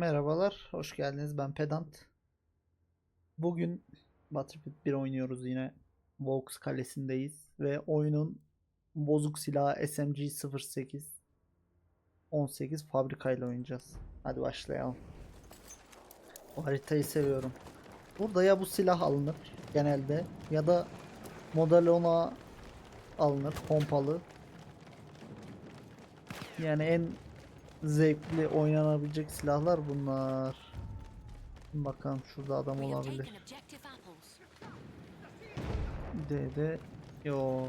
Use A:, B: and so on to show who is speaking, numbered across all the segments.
A: Merhabalar, hoş geldiniz. Ben Pedant. Bugün Battlefield 1 oynuyoruz yine. Vaux kalesindeyiz ve oyunun bozuk silahı SMG 08 18 fabrikayla oynayacağız. Hadi başlayalım. Bu haritayı seviyorum. Burada ya bu silah alınır genelde ya da Model 10'a alınır pompalı. Yani en zevkli oynanabilecek silahlar bunlar. Bakalım şurada adam olabilir. D'de yok.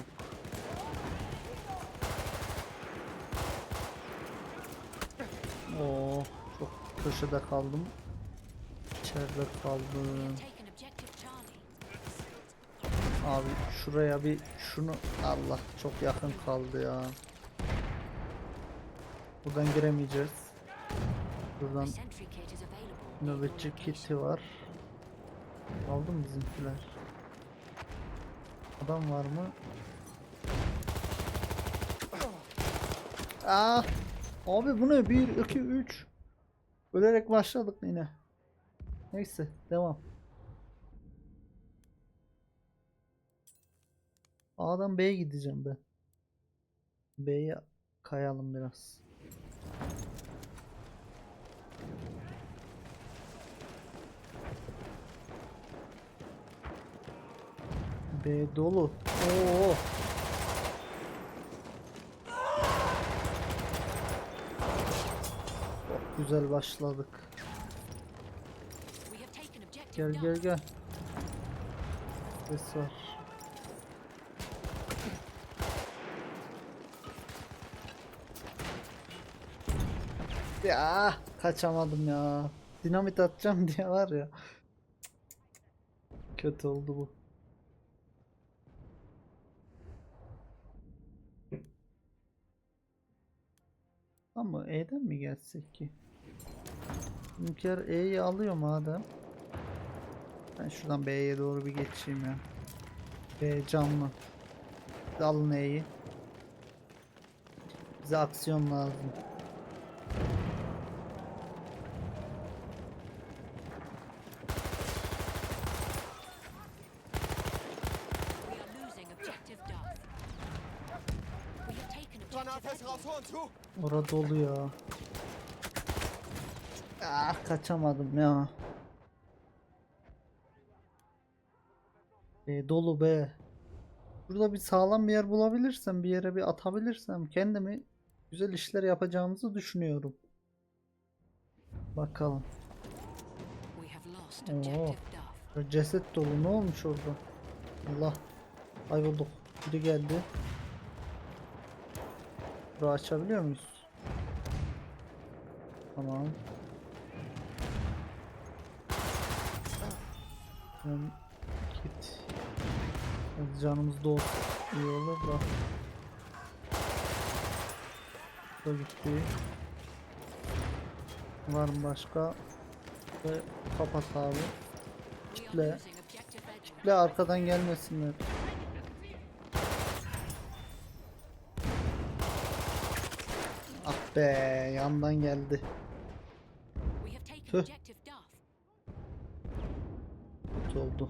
A: Oo, çok köşede kaldım. İçeride kaldım. Abi şuraya bir şunu Allah çok yakın kaldı ya. Buradan giremeyeceğiz. Buradan Nöbetçi kiti var. Aldı mı bizimkiler? Adam var mı? Ah! Abi bu ne? 1, 2, 3. Ölerek başladık yine. Neyse devam. A'dan B'ye gideceğim ben. B'ye kayalım biraz. B dolu. Oo. Çok güzel başladık. Gel gel gel. Ses var. Ya kaçamadım ya. Dinamit atacağım diye var ya. Kötü oldu bu. Ama E'den mi gelsek ki? Bizimkiler E'yi alıyor madem. Ben şuradan B'ye doğru bir geçeyim ya. B canlı. Siz Alın E'yi. Bize aksiyon lazım.
B: Objective
C: Granatfest raus. Horn zu!
A: Orada dolu ya. Ah kaçamadım ya. E, dolu be. Burada bir sağlam bir yer bulabilirsem, bir yere bir atabilirsem kendimi güzel işler yapacağımızı düşünüyorum. Bakalım. Oo. Ceset dolu ne olmuş orada? Allah. Kaybolduk. Biri geldi. Burayı açabiliyor muyuz? Tamam. Ben git. Az canımız dolsa iyi olur da. Bu gitti. Var mı başka? Ve kapat abi. Kitle. Ve arkadan gelmesinler. Ah be yandan geldi. Tüh. Kötü oldu.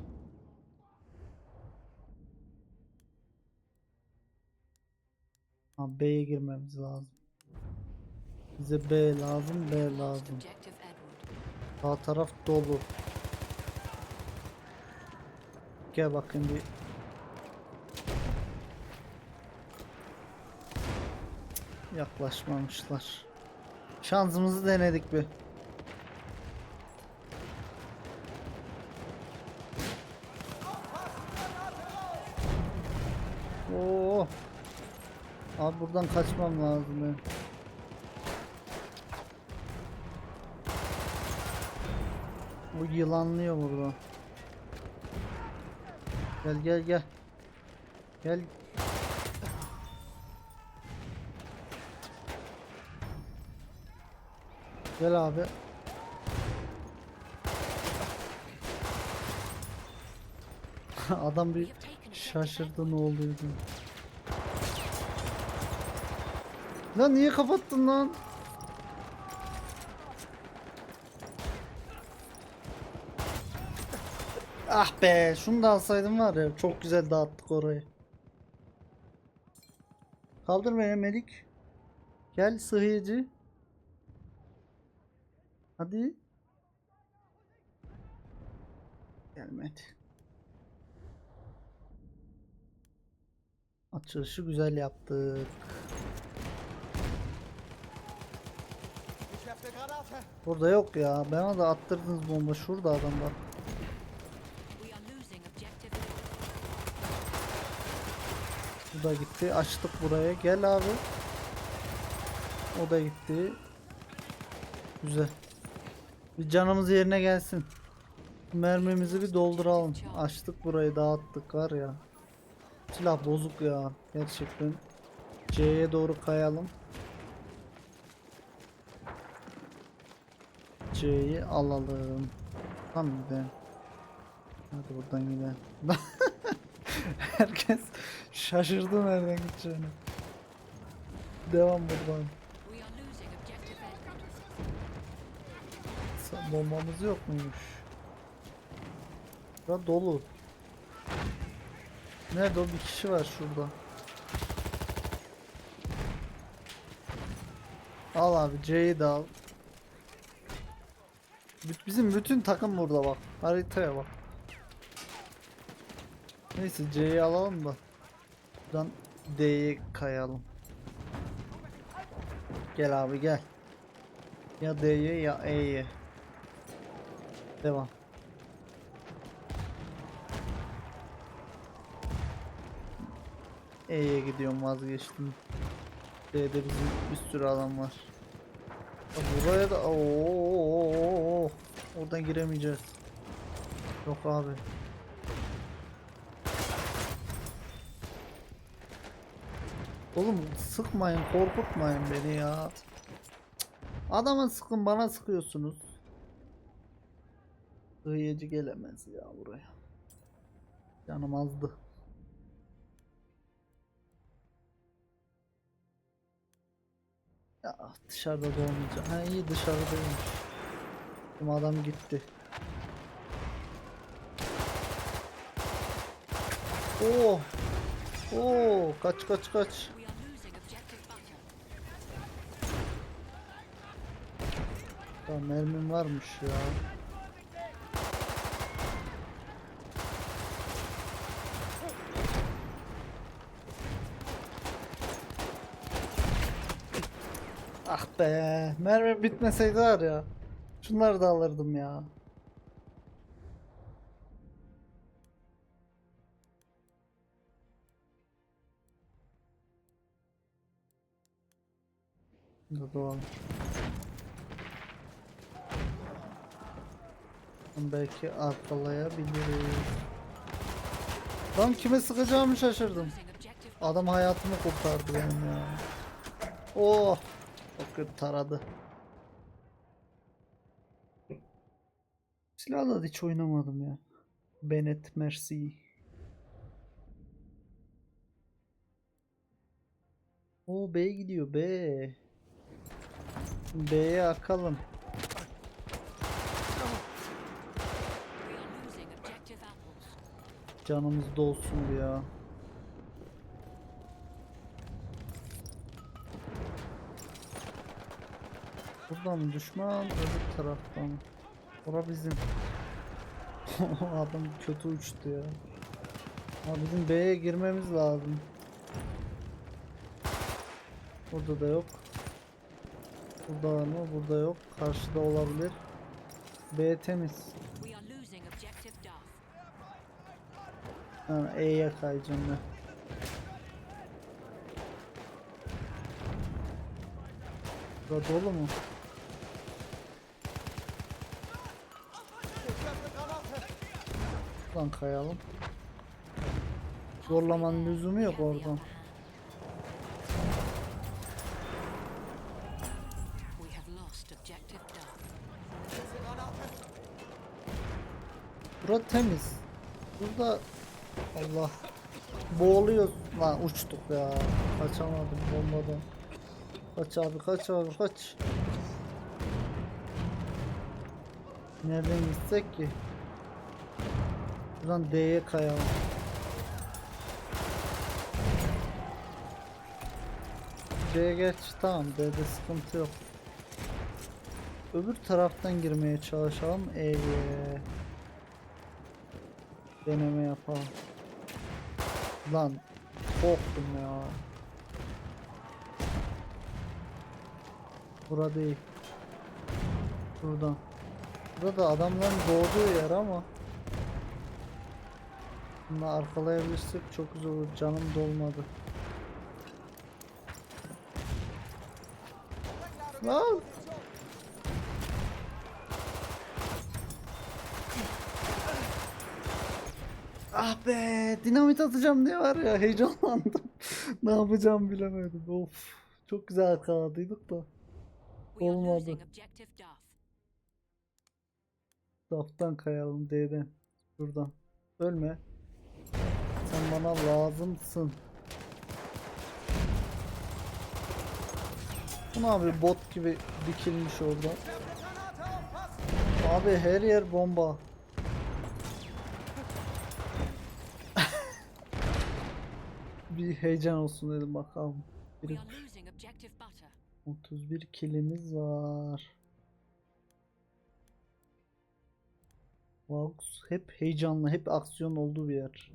A: Ha B'ye girmemiz lazım. Bize B lazım, B lazım. Sağ taraf dolu. Gel bakın bir. Yaklaşmamışlar. Şansımızı denedik bir. Oo. Abi buradan kaçmam lazım benim. Bu yılanlıyor burada. Gel gel gel. Gel. Gel abi. Adam bir şaşırdı ne oldu dedim. Lan niye kapattın lan? Ah be şunu da alsaydım var ya çok güzel dağıttık orayı. Kaldır beni Melik. Gel sıhhiyeci. Hadi. Gelmedi. Açılışı güzel yaptık. Burada yok ya. Bana da attırdınız bomba. Şurada adamlar. Bu da gitti. Açtık buraya. Gel abi. O da gitti. Güzel. Bir canımız yerine gelsin. Mermimizi bir dolduralım. Açtık burayı dağıttık var ya. Silah bozuk ya. Gerçekten. C'ye doğru kayalım. C'yi alalım. Tamam gidelim. Hadi buradan gidelim. Herkes şaşırdı nereden gideceğini. Devam buradan. Sa- Bombamız yok muymuş? Bura dolu. Nerede o bir kişi var şurada. Al abi C'yi de al. Bizim bütün takım burada bak. Haritaya bak. Neyse C'yi alalım da. Buradan D'ye kayalım. Gel abi gel. Ya D'ye ya E'ye. Devam. E'ye gidiyorum vazgeçtim. D'de bizim bir sürü adam var. Ya Buraya da Oo, oradan giremeyeceğiz. Yok abi. Oğlum sıkmayın, korkutmayın beni ya. Adama sıkın, bana sıkıyorsunuz. Hıyıcı gelemez ya buraya. Canım azdı. Ya dışarıda da olmayacak. Ha iyi dışarıdaymış. Ama adam gitti. Oo. Oo, kaç kaç kaç.
B: Butter.
A: Ya mermim varmış ya. Ah be, mermim bitmeseydi var ya. Şunları da alırdım ya. Doğalım. Belki arkalayabiliriz. Lan kime sıkacağımı şaşırdım. Adam hayatımı kurtardı benim ya. Oh! Kötü taradı. Silahla hiç oynamadım ya. Bennett Mercy. O B gidiyor B. B'ye akalım. Canımız dolsun ya. Buradan mı düşman öbür taraftan mı? Ora bizim. Adam kötü uçtu ya. Ama bizim B'ye girmemiz lazım. Burada da yok. Burada var mı? Burada yok. Karşıda olabilir. B temiz. Ha, E'ye kayacağım ben. Burada dolu mu? Buradan kayalım. Zorlamanın lüzumu yok oradan. Bura temiz. Burada Allah boğuluyoruz. Lan uçtuk ya. Kaçamadım bombadan. Kaç abi kaç abi kaç. Nereden gitsek ki? Buradan D'ye kayalım. C'ye geç tamam D'de sıkıntı yok. Öbür taraftan girmeye çalışalım E'ye. Deneme yapalım. Lan korktum ya. Bura değil. Buradan. Burada adamların doğduğu yer ama Bunu arkalayabilirsek çok güzel olur. Canım dolmadı. Lan! Ah be, dinamit atacağım diye var ya heyecanlandım. ne yapacağım bilemedim. Of. Çok güzel arkaladıydık da. Olmadı. Daftan kayalım D'den. Buradan. Ölme. Sen bana lazımsın. Bu ne abi bot gibi dikilmiş orada. Abi her yer bomba. Bir heyecan olsun dedim bakalım.
B: We
A: Bir
B: are losing objective butter.
A: 31 kilimiz var. Vox hep heyecanlı, hep aksiyon olduğu bir yer.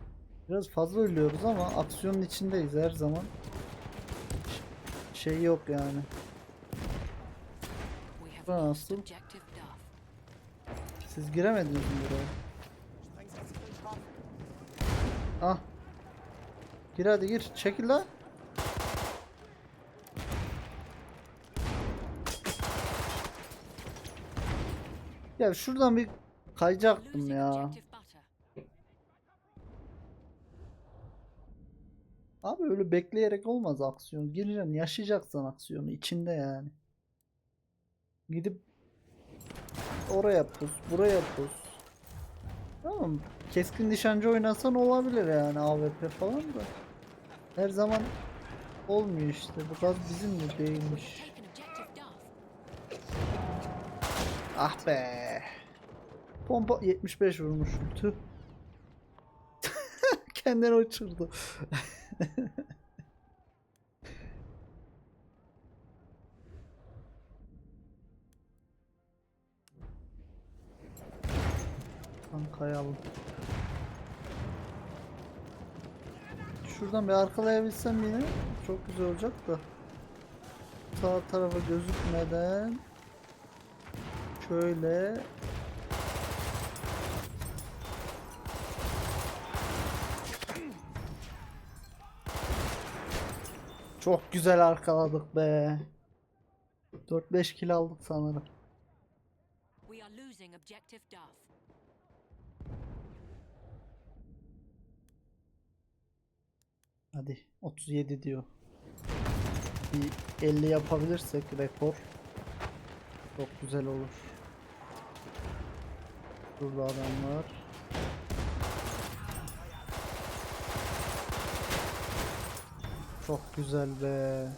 A: Biraz fazla ölüyoruz ama aksiyonun içindeyiz her zaman. Şey yok yani.
B: Duff.
A: Siz giremediniz mi buraya? Ah. Gir hadi gir. Çekil lan. Ya şuradan bir kayacaktım ya. Abi öyle bekleyerek olmaz aksiyon. Gireceksin, yaşayacaksın aksiyonu içinde yani. Gidip oraya pus, buraya pus. Tamam. Keskin nişancı oynasan olabilir yani AWP falan da. Her zaman olmuyor işte. Bu gaz bizim de değilmiş. Ah be. Pompa 75 vurmuşum. Tüh. Kendini uçurdu. Tam kayalım. Şuradan bir arkalayabilsem yine çok güzel olacak da. Sağ tarafa gözükmeden şöyle Çok güzel arkaladık be. 4-5 kill aldık sanırım. Hadi 37 diyor. Bir 50 yapabilirsek rekor çok güzel olur. Burada adamlar. Çok güzel be.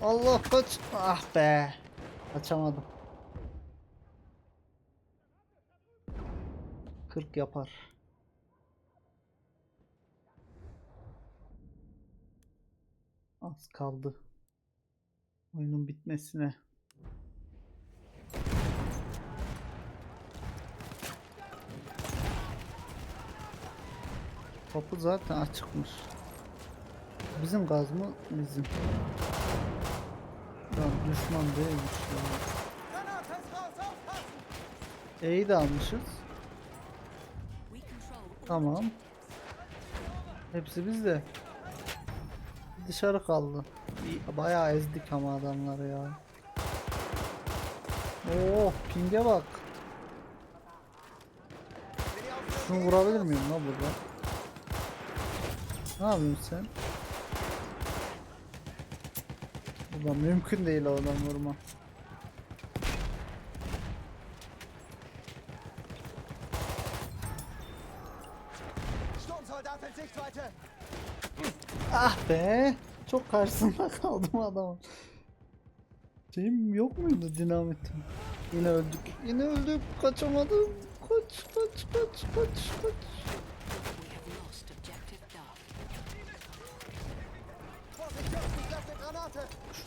A: Allah kaç. Ah be. Kaçamadım. 40 yapar. Az kaldı. Oyunun bitmesine. Kapı zaten açıkmış. Bizim gaz mı? Bizim. Lan düşman değilmiş ya. E'yi de almışız. Tamam. Hepsi bizde. Dışarı kaldı. Bayağı ezdik ama adamları ya. Oo, pinge bak. Şunu vurabilir miyim lan burada? Ne yapıyorsun sen? Burada mümkün değil oradan vurma. Ah be! Çok karşısında kaldım adamın. Şeyim yok muydu dinamitim? Yine öldük. Yine öldük. Kaçamadım. kaç kaç kaç kaç kaç.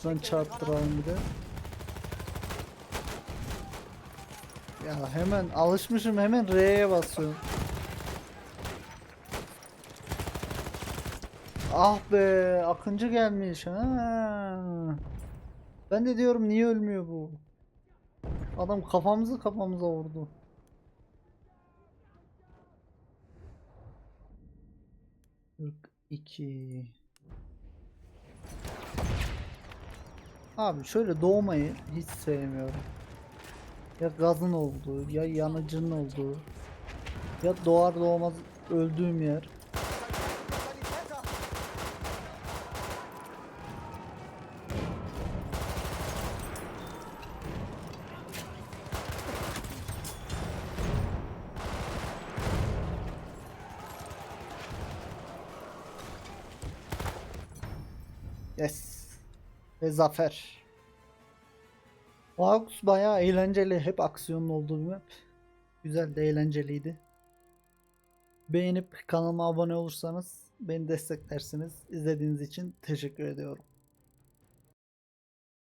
A: Şuradan çarptıralım bir de. Ya hemen alışmışım hemen R'ye basıyorum. Ah be Akıncı gelmiş ha. Ben de diyorum niye ölmüyor bu? Adam kafamızı kafamıza vurdu. Kırk iki. Abi şöyle doğmayı hiç sevmiyorum. Ya gazın olduğu, ya yanıcının olduğu, ya doğar doğmaz öldüğüm yer. Ve zafer. Vaux bayağı eğlenceli. Hep aksiyonlu olduğu bir map. Güzel de eğlenceliydi. Beğenip kanalıma abone olursanız beni desteklersiniz. İzlediğiniz için teşekkür ediyorum.